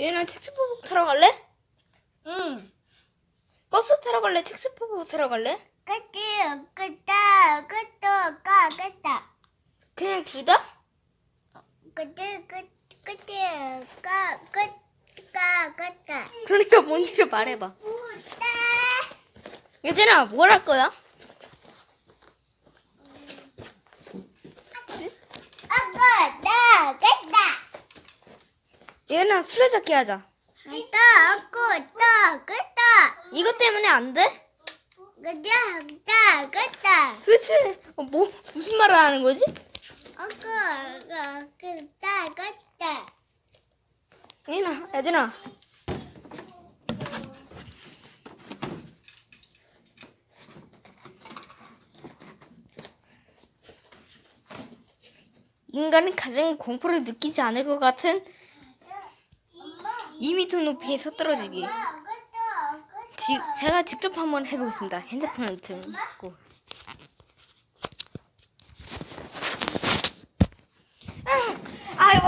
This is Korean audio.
얘는 칙스포복 타러 갈래? 응. 버스 타러 갈래? 칙스포복 타러 갈래? 그치, 그다, 그다, 가, 그다. 그냥 둘 다? 그치, 그, 그치, 가, 그, 가, 그다. 그러니까 뭔지 좀 말해봐. 예진아, 뭘 할 거야? 지- 아까, 나, 그다. 얘는 술래잡기 하자. 아까, 나, 그다. 이것 때문에 안 돼? 그다, 그다, 그다. 도대체 어, 뭐 무슨 말을 하는 거지? 아까, 나, 그다, 그다. 예진아, 예진아. 인간이 가장 공포를 느끼지 않을 것 같은 2m 높이에서 떨어지기. 지, 제가 직접 한번 해보겠습니다. 핸드폰을 들고. 아이고,